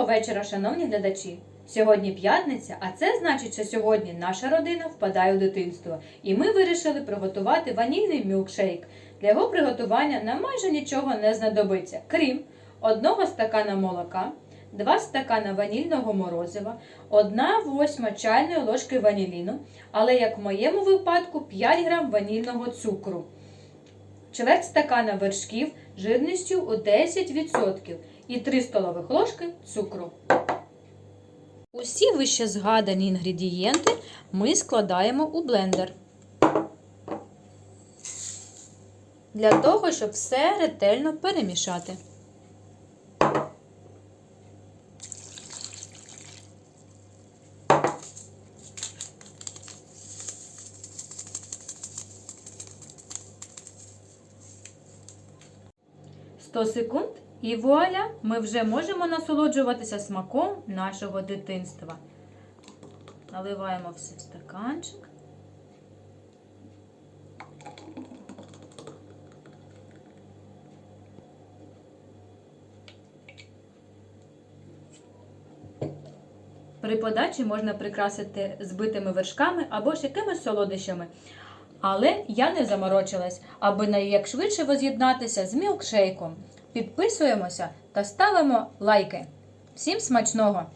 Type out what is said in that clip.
Доброго вечора, шановні глядачі! Сьогодні п'ятниця, а це значить, що сьогодні наша родина впадає у дитинство, і ми вирішили приготувати ванільний мілкшейк. Для його приготування нам майже нічого не знадобиться, крім одного стакана молока, два стакана ванільного морозива, одна восьма чайної ложки ваніліну, але як в моєму випадку 5 грам ванільного цукру, чверть стакана вершків жирністю у 10% і 3 столових ложки цукру. Усі вище згадані інгредієнти ми складаємо у блендер. Для того, щоб все ретельно перемішати. Сто секунд і вуаля, ми вже можемо насолоджуватися смаком нашого дитинства. Наливаємо все в стаканчик. При подачі можна прикрасити збитими вершками або ж якимись солодощами. Але я не заморочилась, аби найякшвидше воз'єднатися з мілкшейком. Підписуємося та ставимо лайки. Всім смачного!